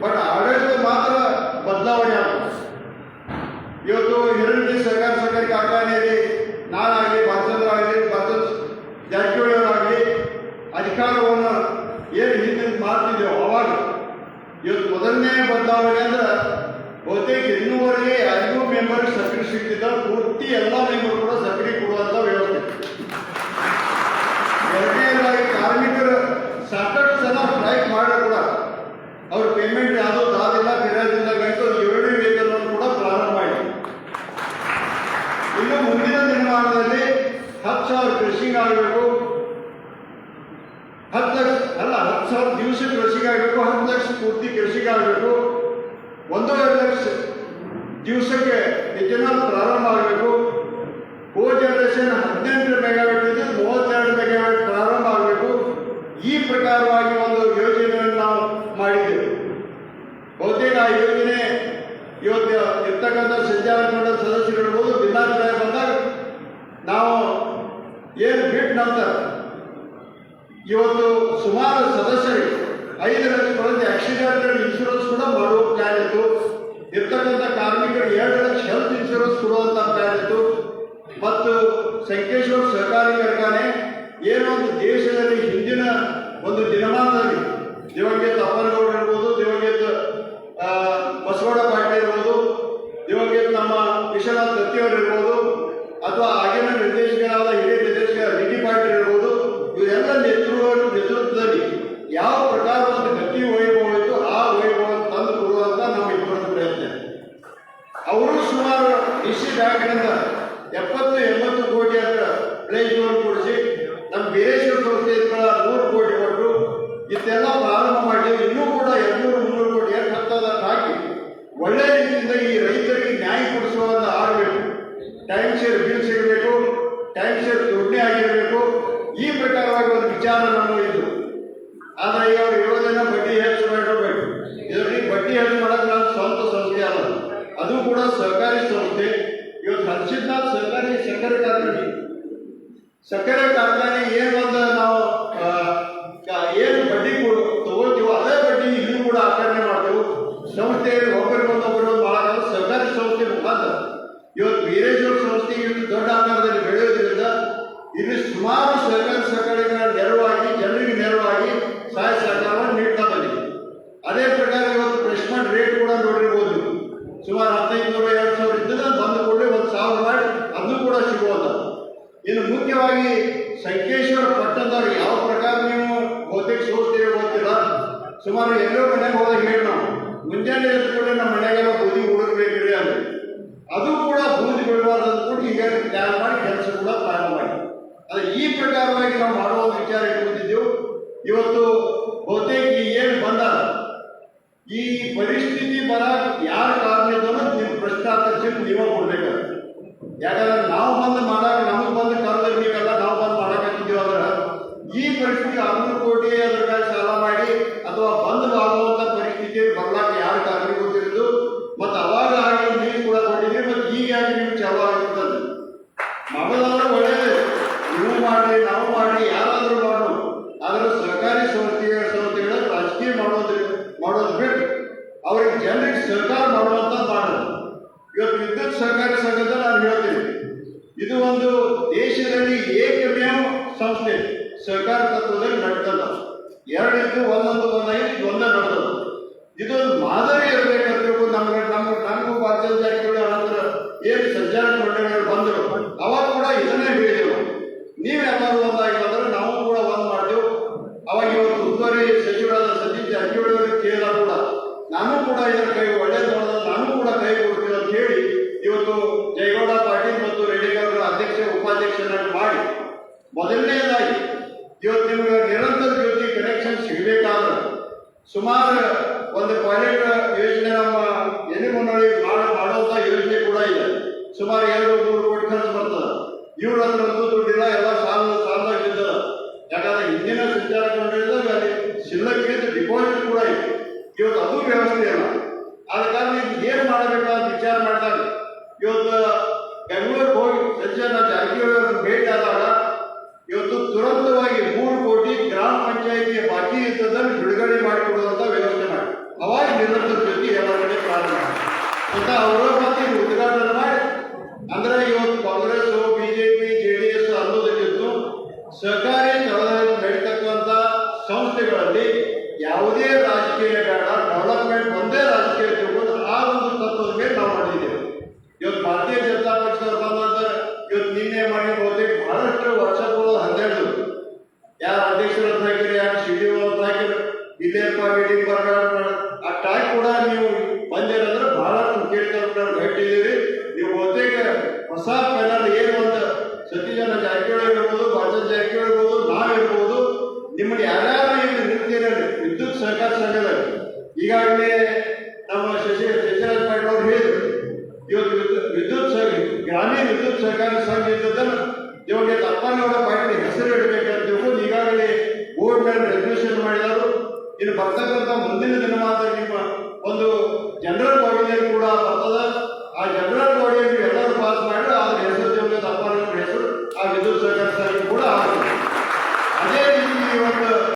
But ಆಡಳಿತ ಮಾತ್ರ ಬದಲಾವಣೆ ಆಗ್ತದೆ ಇವತ್ತು ಎರಡನೇ ಸರ್ಕಾರ ಸರ್ಕಾರಿ ಕಾರ್ಖಾನೆಯಲ್ಲಿ ನಾನಾಗಲಿ ಭಾರತೇಂದ್ರ ಆಗಲಿ ಭಾರತ ಜಾರಕಿಹೊಳಿಯವರಾಗಲಿ ಅಧಿಕಾರವನ್ನು ಏನು ಹಿಂದಿನ ಮಾಡ್ತಿದ್ದೇವೆ ಅವಾಗ ಇವತ್ತು ಮೊದಲನೇ ಬದಲಾವಣೆ ಅಂದ್ರೆ ಬಹುತೇಕ ಇನ್ನೂವರೆಗೆ ಐದು ಮೆಂಬರ್ ಸಕ್ರೆ ಸಿಗ್ತಿದ್ದ ಪೂರ್ತಿ ಎಲ್ಲ ಮೆಂಬರ್ ಕೂಡ ಸಕ್ರೆ ಕೊಡುವಂತ ವ್ಯವಸ್ಥೆ ಎರಡನೇದಾಗಿ ಕಾರ್ಮಿಕರು ಸಾಕಷ್ಟು ಸಲ ಸ್ಟ್ರೈಕ್ ಮಾಡಿದ್ರು ಕೂಡ ಅವ್ರ ಪೇಮೆಂಟ್ ಯಾವುದೋ ದಾದಿಲ್ಲ ಫಿರ್ಯಾದಿಲ್ಲ ಗಂಟು ಏಳನೇ ವೇತನವನ್ನು ಕೂಡ ಪ್ರಾರಂಭ ಮಾಡಿ ಇನ್ನು ಮುಂದಿನ ದಿನಮಾನದಲ್ಲಿ ಹತ್ತು ಸಾವಿರ ಕೃಷಿಗಾಗಬೇಕು ಹತ್ತು ಲಕ್ಷ, ಅಲ್ಲ, ಹತ್ತು ಸಾವಿರ ದಿವಸ ಕೃಷಿಗಾಗಬೇಕು ಹತ್ತು ಲಕ್ಷ ಪೂರ್ತಿ ಕೃಷಿಗಾಗಬೇಕು ಒಂದೂವರೆ ಲಕ್ಷ ದಿವಸಕ್ಕೆ ಎಥೆನಾಲ್ ಪ್ರಾರಂಭ ಆಗಬೇಕು. ಕೋ ಜನರೇಷನ್ ಹದಿನೆಂಟು ಮೆಗಾವ್ಯಾಟ್ ಇದೆ, ಮೂವತ್ತೆರಡು ಮೆಗಾವಾಟ್ ಪ್ರಾರಂಭ ಆಗಬೇಕು. ಈ ಪ್ರಕಾರವಾಗಿ ಒಂದು ಯೋಜನೆಯನ್ನು ನಾವು ಮಾಡಿದ್ದೇವೆ. ಬಹುತೇಕ ಆ ಯೋಜನೆ ಇವತ್ತು ಇರ್ತಕ್ಕಂಥ ಸಂಚಾರ ಮಂಡಲ ಸದಸ್ಯರಿರ್ಬೋದು ನಾವು ಏನು ಬಿಟ್ಟ ನಂತರ ಇವತ್ತು ಸುಮಾರು ಸದಸ್ಯರಿಗೆ ಐದು ಲಕ್ಷ ಆಕ್ಸಿಡೆಂಟಲ್ ಇನ್ಶೂರೆನ್ಸ್ ಕೂಡ ಮಾಡುವ ಪ್ಲಾನ್ ಇತ್ತು. ಇರ್ತಕ್ಕಂಥ ಕಾರ್ಮಿಕರಿಗೆ ಎರಡು ಲಕ್ಷ ಹೆಲ್ತ್ ಇನ್ಶೂರೆನ್ಸ್ ಕೊಡುವಂಥ ಪ್ಲಾನ್ ಇತ್ತು ಮತ್ತು ಸಂಕೇಶ್ವರ ಸಹಕಾರಿ ಕಾರ್ಖಾನೆ ಏನೊಂದು ದೇಶದಲ್ಲಿ ಹಿಂದಿನ ಒಂದು ದಿನಮಾನದಲ್ಲಿ, ದಿವಂಗತ ಅಪ್ಪನಗೌಡ ವಿಚಾರ ನಾನು ಇದು. ಆದ್ರೆ ಈಗ ಅವ್ರು ಹೇಳೋದನ್ನ ಬಡ್ಡಿ ಹೆಚ್ಚು ಮಾಡಬೇಕು ಇದರಲ್ಲಿ ಬಡ್ಡಿ ಹೆಚ್ಚು ಮಾಡೋದು ನಮ್ಮ ಸ್ವಂತ ಸಂಸ್ಥೆ ಅಲ್ಲ. ಅದು ಕೂಡ ಸರ್ಕಾರಿ ಸಂಸ್ಥೆ. ಇವತ್ತು ಹರ್ಷಿದ್ನಾಥ್ ಸರ್ಕಾರಿ ಸಕ್ಕರೆ ಕಾರ್ಖಾನೆ. ಸಕ್ಕರೆ ಕಾರ್ಖಾನೆ ಏನು ಒಂದು ನಾವು ಏನು ಬಡ್ಡಿ ಕೊಡು ಅದೇ ಬಡ್ಡಿ ಇಲ್ಲೂ ಕೂಡ ಆಚರಣೆ ಮಾಡ್ತೇವೆ. ಸಂಸ್ಥೆಯಲ್ಲಿ ಒಬ್ಬರಿಗೊಂದು ಒಬ್ಬರಿಗೊಂದು ಭಾಳ ಸಹಕಾರಿ ಸಂಸ್ಥೆ ಮುಖಾಂತರ. ಇವತ್ತು ವೀರೇಶ್ವರ ಸಂಸ್ಥೆ ಇಷ್ಟು ದೊಡ್ಡ ಆಕಾರದಲ್ಲಿ ಬೆಳೆಯೋದ್ರಿಂದ ಇಲ್ಲಿ ಸುಮಾರು ಸರ್ಕಾರಿ ಸಹಕಾರಿಗಳ ನೆರವಾಗಿ ಜನರಿಗೆ ನೆರವಾಗಿ ಸಹಾಯ ಸಹಕಾರವನ್ನು ನೀಡ್ತಾ ಬಂದಿದೆ ಅದೇ ಪ್ರಕಾರ ಇವತ್ತು ಫ್ರೆಶ್ಮನ್ ರೇಟ್ ಕೂಡ ನೋಡಿರ್ಬೋದು ನೀವು. ಸುಮಾರು ಹದಿನೈದು ನೂರ ಎರಡು ಸಾವಿರ ಇದ್ದದ ಬಂದ ಕೂಡಲೇ ಒಂದು ಸಾವಿರ ಮಾಡಿ ಅದನ್ನು ಕೂಡ ಸಿಗುವಂತ ಇನ್ನು ಮುಖ್ಯವಾಗಿ ಸಂಕೇಶ್ವರ ಪಟ್ಟಣದವ್ರು ಯಾವ ಪ್ರಕಾರ ನೀವು ಬಹುತೇಕ ಸೋಸ್ತೀರಿ ಗೊತ್ತಿಲ್ಲ ಸುಮಾರು ಎಲ್ಲೋ ಮನೆಗೆ ಹೋದಾಗ ಹೇಳಿ ನಾವು. ಮುಂಜಾನೆ ಎದ್ದು ಕೂಡ ನಮ್ಮ ಮನೆಗೆಲ್ಲ ಬೂದಿ ಹುಡುಕ್ಬೇಕ್ರಿ ಅಂದ್ರೆ ಅದು ಕೂಡ ಬೂದಿ ಬಿಡಬಾರ್ದು ಅಂದ್ಕೊಂಡು ಈಗ ಪ್ಲಾನ್ ಮಾಡಿ ಕೆಲಸ ಕೂಡ ಪ್ರಾರಂಭ ಮಾಡಿ. ಅದು ಈ ಪ್ರಕಾರವಾಗಿ ನಾವು ಮಾಡುವ ವಿಚಾರ ಇಟ್ಕೊಂಡಿದ್ದೆವು. ಇವತ್ತು ಬಹುತೇಕ ಏನು ಬಂದ ಈ ಪರಿಸ್ಥಿತಿ ಬರ ಯಾರ ಕಾರಣ ಇದ್ದಾನೋ ನೀವು ಭ್ರಷ್ಟಾಚಾರ ನೀವೇ ಕೊಡ್ಬೇಕಾಗುತ್ತೆ. ಯಾಕಂದ್ರೆ ನಾವು ಬಂದು ಮಾಡಾಕ ದೇಶದಲ್ಲಿ ಏಕಮೇವ ಸಂಸ್ಥೆ? ಸರ್ಕಾರ ತತ್ವದಲ್ಲಿ ನಡೆದಲ್ಲ. ಎರಡಕ್ಕೂ ಒಂದೊಂದು ಒಂದಾಗಿ ಒಂದೇ ನಡೆದಲ್ಲ ಇದೊಂದು ಮಾದರಿ ಇರಬೇಕಂತ ತಿಳ್ಕೊಂಡು ನಮ್ಗೆ ನಮ್ಮ ನನಗೂ ಭಾರತೀಯ ಅಂತರ ಅನಂತರ ಏನು ಸಂಚಾರ ಮಂಡಳಿಗಳು ಬಂದರು, ಅವಾಗ ಕೂಡ ಇದನ್ನೇ ಹೇಳಿದರು. ನೀವು ಒಂದಾಗಿ ಬಂದ್ರೆ ನಾವು ಕೂಡ ಒಂದ್ ಮಾಡ್ತೇವೆ ಅವಾಗ ಇವತ್ತು ಉಸ್ತುವಾರಿ ಸಚಿವರಾದ ಸತೀಶ್ ಜಾರಕಿಹೊಳಿ ಅವರಿಗೆ ಕೇಳಿದ ಕೂಡ ನಾನು ಕೂಡ ಇದರ ಕೈ ಒಳ್ಳೇದು ಮಾಡಿದ ನಾನು ಕೂಡ ಕೈ ಕೊಡ್ತೀನಿ ಅಂತ ಹೇಳಿ ಇವತ್ತು ಜಯಗೌಡ ಪಾಟೀಲ್ ಮತ್ತು ರೆಡ್ಡಿಗೌಡರ ಅಧ್ಯಕ್ಷ ಉಪಾಧ್ಯಕ್ಷರನ್ನು ಮಾಡಿ ಮೊದಲನೇದಾಗಿ ಇವತ್ತು ನಿಮ್ಗೆ ನಿರಂತರ ಜ್ಯೋತಿ ಕನೆಕ್ಷನ್ ಸಿಗಬೇಕಾದ್ರೆ ಸುಮಾರು ಒಂದು ಪಾಯ್ಲೆಟ್ ಯೋಜನೆ ನಮ್ಮ ಮಂಡಳಿ ಮಾಡ ಮಾಡುವಂತ ಯೋಜನೆ ಕೂಡ ಇದೆ. ಸುಮಾರು ಎರಡು ಮೂರು ಕೋಟಿ ಖರ್ಚು ಬರ್ತದೆ. ಇವ್ರ ಹತ್ರ ಒಂದು ದುಡ್ಡಿಲ್ಲ, ಎಲ್ಲ ಸಾಲ ಸಾಲದಾಗಿದ್ದದ ಯಾಕಂದ್ರೆ ಹಿಂದಿನ ಸಂಚಾರ ಅಲ್ಲಿ ಶಿಲ್ಲಕ್ಕಿಂತ ಡಿಪಾಸಿಟ್ ಕೂಡ ಇದೆ. ಇವತ್ತು ಅದು ವ್ಯವಸ್ಥೆ ಇಲ್ಲ. ಆದ ಕಾರಣ ಇದು ಏನು ಮಾಡಬೇಕಂತ ವಿಚಾರ ಮಾಡಿದಾಗ ಇವತ್ತು ಬೆಂಗಳೂರಿಗೆ ಹೋಗಿ ಸಂಚಾರ ಜಾರಕಿಹೊಳಿ ಅವ್ರನ್ನ ಭೇಟಿ ಆದಾಗ ಇವತ್ತು ತುರಂತವಾಗಿ ಮೂರು ಕೋಟಿ ಗ್ರಾಮ ಪಂಚಾಯಿತಿಯ ಬಾಕಿ ಇದ್ದದನ್ನು ಬಿಡುಗಡೆ ಮಾಡಿಕೊಡುವಂತ ವ್ಯವಸ್ಥೆ ಮಾಡಿ ಅವಾಗ ನಿರಂತರ ಜೊತೆ ಎಲ್ಲ ಕಡೆ ಪ್ರಾರಂಭ ಅಂತ ಅವರು ಮತ್ತೆ ಉದ್ಘಾಟನೆ ಮಾಡಿ. ಅಂದ್ರೆ ಇವತ್ತು ಕಾಂಗ್ರೆಸ್ ಬಿಜೆಪಿ ಜೆಡಿಎಸ್ ಅನ್ನೋದಕ್ಕಿಂತ ಸರ್ಕಾರಿ ತಳದಲ್ಲಿ ನಡೀತಕ್ಕಂಥ ಸಂಸ್ಥೆಗಳಲ್ಲಿ ಯಾವುದೇ ರಾಜಕೀಯ ಬೇಡ, ಡೆವಲಪ್ಮೆಂಟ್ ಒಂದೇ ರಾಜಕೀಯ ತಿಳ್ಕೊಂಡು ಆ ಒಂದು ತತ್ವದ ಮೇಲೆ ನಾವು ಮಾಡಿದ್ದೇವೆ. ಇವತ್ತು ಭಾರತೀಯ ಜನತಾ ಪಕ್ಷದವ್ರು ಬಂದಂತ ಇವತ್ತು ನಿನ್ನೆ ಮಾಡಿ ಬಹುತೇಕ ಬಹಳಷ್ಟು ವರ್ಷಗಳು ಹನ್ನೆರಡು. ಯಾರು ಅಧ್ಯಕ್ಷರು ಅಂತ ಹಾಕಿರಿ, ಯಾರು ಸಿ ಡಿ ಅಂತ ಮೀಟಿಂಗ್ ಬರ್ಬೇಡ ಆ ಟೈಮ್ ಕೂಡ ನೀವು ಬಂದಿರಂದ್ರೆ ಬಹಳಷ್ಟು ಕೇಳ್ತಾರೆ ಭೇಟಿದ್ದೀರಿ ನೀವು ಬಹುತೇಕ ಹೊಸ ಪ್ಯಾನಲ್ ಏನು ಅಂತ ಸತೀಶನ ಜಾರಕಿಹೊಳಿ ಇರ್ಬೋದು ಭಾಷಾ ಜಾರಕಿಹೊಳಿ ಇರ್ಬೋದು ನಾವು ಇರ್ಬೋದು ನಿಮ್ಮಲ್ಲಿ ಯಾರ್ಯಾರು ಇಲ್ಲಿ ನಿಂತಿರೋ ವಿದ್ಯುತ್ ಸಹಕಾರ ಸಂಘದಲ್ಲಿ. ಈಗಾಗಲೇ ನಮ್ಮ ಶಶಿ ಶಶಿರಾಜ್ ಪಾಟೀಲ್ ಅವರು ಹೇಳಿದರು. ಇವತ್ತು ವಿದ್ಯುತ್ ವಿದ್ಯುತ್ ಸಹ ಗ್ರಾಮೀಣ ವಿದ್ಯುತ್ ಸಹಕಾರ ಸಂಘ ಇದ್ದದನ್ನು ಇವಾಗ ಅಪ್ಪನವರ ಪಾಟೀಲ್ ಹೆಸರು ಇಡಬೇಕಂತ ಈಗಾಗಲೇ ಬೋರ್ಡ್ ಮೇಲೆ ರೆಸಲ್ಯೂಷನ್ ಮಾಡಿದರು. ಇನ್ನು ಬರ್ತಕ್ಕಂಥ ಮುಂದಿನ ದಿನಮಾನ